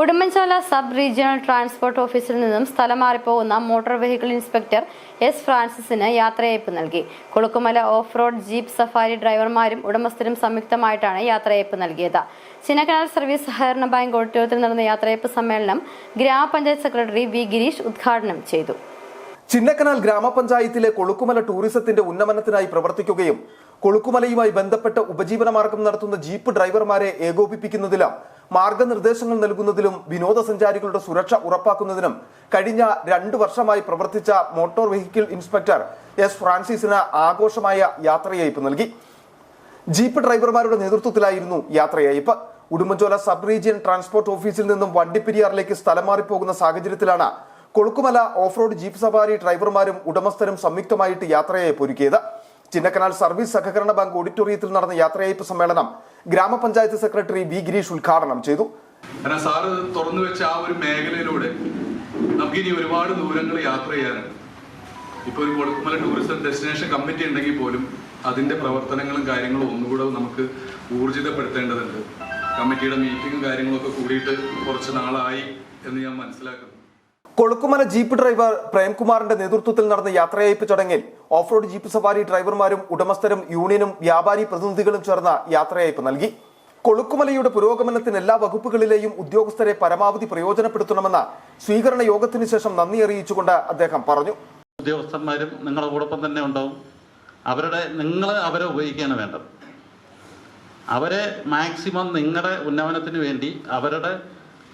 Udumbanchola sub regional transport ഓഫീസിൽ നിന്നും സ്ഥലം മാറിപ്പോകുന്ന മോട്ടോർ വെഹിക്കിൾ ഇൻസ്പെക്ടർ എസ് ഫ്രാൻസിസിന് യാത്രയയപ്പ് നൽകി. Kolukkumala off road jeep safari ഡ്രൈവർമാരും ഉടമസ്ഥരും സംയുക്തമായിട്ടാണ് യാത്രയയപ്പ് നൽകിയത്. ചിന്നക്കനാൽ സർവീസ് സഹകരണ ബാങ്ക് ഓഡിറ്റോറിയത്തിൽ നടന്ന യാത്രയയപ്പ് സമ്മേളനം ഗ്രാമപഞ്ചായത്ത് സെക്രട്ടറി വി ഗിരീഷ് ഉദ്ഘാടനം ചെയ്തു. ചിന്നക്കനാൽ ഗ്രാമപഞ്ചായത്തിലെ കൊളുക്കുമല ടൂറിസത്തിന്റെ ഉന്നമനത്തിനായി പ്രവർത്തിക്കുകയും കൊളുക്കുമലയുമായി ബന്ധപ്പെട്ട ഉപജീവനമാർഗം നടത്തുന്ന ജീപ്പ് ഡ്രൈവർമാരെ ഏകോപിപ്പിക്കുന്നതിലും മാർഗനിർദ്ദേശങ്ങൾ നൽകുന്നതിലും വിനോദസഞ്ചാരികളുടെ സുരക്ഷ ഉറപ്പാക്കുന്നതിനും കഴിഞ്ഞ രണ്ടു വർഷമായി പ്രവർത്തിച്ച മോട്ടോർ വെഹിക്കിൾ ഇൻസ്പെക്ടർ എസ് ഫ്രാൻസിസിന് ആഘോഷമായ യാത്രയയപ്പ് നൽകി. ജീപ്പ് ഡ്രൈവർമാരുടെ നേതൃത്വത്തിലായിരുന്നു യാത്രയയപ്പ്. ഉടുമ്പൻചോല സബ് റീജിയൻ ട്രാൻസ്പോർട്ട് ഓഫീസിൽ നിന്നും വണ്ടിപ്പെരിയാറിലേക്ക് സ്ഥലം മാറിപ്പോകുന്ന സാഹചര്യത്തിലാണ് കൊളുക്കുമല ഓഫ് റോഡ് ജീപ്പ് സവാരി ഡ്രൈവർമാരും ഉടമസ്ഥരും സംയുക്തമായിട്ട് യാത്രയയപ്പ് ഒരുക്കിയത്. ചിന്നക്കനാൽ സർവീസ് സഹകരണ ബാങ്ക് ഓഡിറ്റോറിയത്തിൽ നടന്ന യാത്രയയപ്പ് സമ്മേളനം ഗ്രാമപഞ്ചായത്ത് സെക്രട്ടറി വി ഗിരീഷ് ഉദ്ഘാടനം ചെയ്തു. സാറ് തുറന്നു വെച്ച ആ ഒരു മേഖലയിലൂടെ നമുക്ക് ഇനി ഒരുപാട് ദൂരങ്ങൾ യാത്ര ചെയ്യാനുണ്ട്. ഇപ്പൊ ഒരു കൊടുക്കുമല ടൂറിസം ഡെസ്റ്റിനേഷൻ കമ്മിറ്റി ഉണ്ടെങ്കിൽ പോലും അതിന്റെ പ്രവർത്തനങ്ങളും കാര്യങ്ങളും ഒന്നുകൂടെ നമുക്ക് ഊർജിതപ്പെടുത്തേണ്ടതുണ്ട്. കമ്മിറ്റിയുടെ മീറ്റിംഗും കാര്യങ്ങളൊക്കെ കൂടിയിട്ട് കുറച്ച് നാളായി എന്ന് ഞാൻ മനസ്സിലാക്കുന്നു. കൊളുക്കുമല ജീപ്പ് ഡ്രൈവർ പ്രേംകുമാറിന്റെ നേതൃത്വത്തിൽ നടന്ന യാത്രയയപ്പ് ചടങ്ങിൽ ഓഫ് റോഡ് ജീപ്പ് സവാരി ഡ്രൈവർമാരും ഉടമസ്ഥരും യൂണിയനും വ്യാപാരി പ്രതിനിധികളും ചേർന്ന യാത്രയയപ്പ് നൽകി. കൊളുക്കുമലയുടെ പുരോഗമനത്തിന് എല്ലാ വകുപ്പുകളിലെയും ഉദ്യോഗസ്ഥരെ പരമാവധി പ്രയോജനപ്പെടുത്തണമെന്ന സ്വീകരണ യോഗത്തിന് ശേഷം നന്ദി അറിയിച്ചുകൊണ്ട് അദ്ദേഹം പറഞ്ഞു. ഉദ്യോഗസ്ഥന്മാരും നിങ്ങളുടെ കൂടൊപ്പം തന്നെ ഉണ്ടാവും. അവരുടെ നിങ്ങൾ അവരെ ഉപയോഗിക്കുകയാണ് വേണ്ടത്. അവരെ മാക്സിമം നിങ്ങളുടെ ഉന്നമനത്തിന് വേണ്ടി അവരുടെ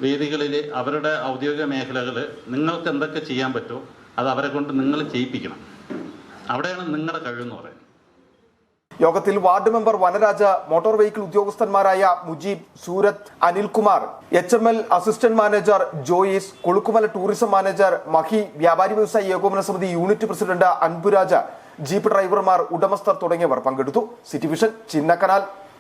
വേദികളിൽ അവരുടെ ഔദ്യോഗിക മേഖലകൾ നിങ്ങൾക്ക് എന്തൊക്കെ ചെയ്യാൻ പറ്റുമോ അത് അവരെ കൊണ്ട് നിങ്ങൾ ചെയ്യിപ്പിക്കണം. അവിടെയാണ് നിങ്ങളുടെ കഴിവെന്ന് പറയുന്നത്. യോഗത്തിൽ ward member Vanaraja motor vehicle ഉദ്യോഗസ്ഥന്മാരായ Mujeeb Surath Anilkumar H M L assistant manager Joyce Kolukkumala tourism manager Mahi വ്യാപാരി വ്യവസായി ഏകോപന സമിതി യൂണിറ്റ് പ്രസിഡന്റ് അൻപുരാജ ജീപ്പ് ഡ്രൈവർമാർ ഉടമസ്ഥർ തുടങ്ങിയവർ പങ്കെടുത്തു. City vision Chinnakanal.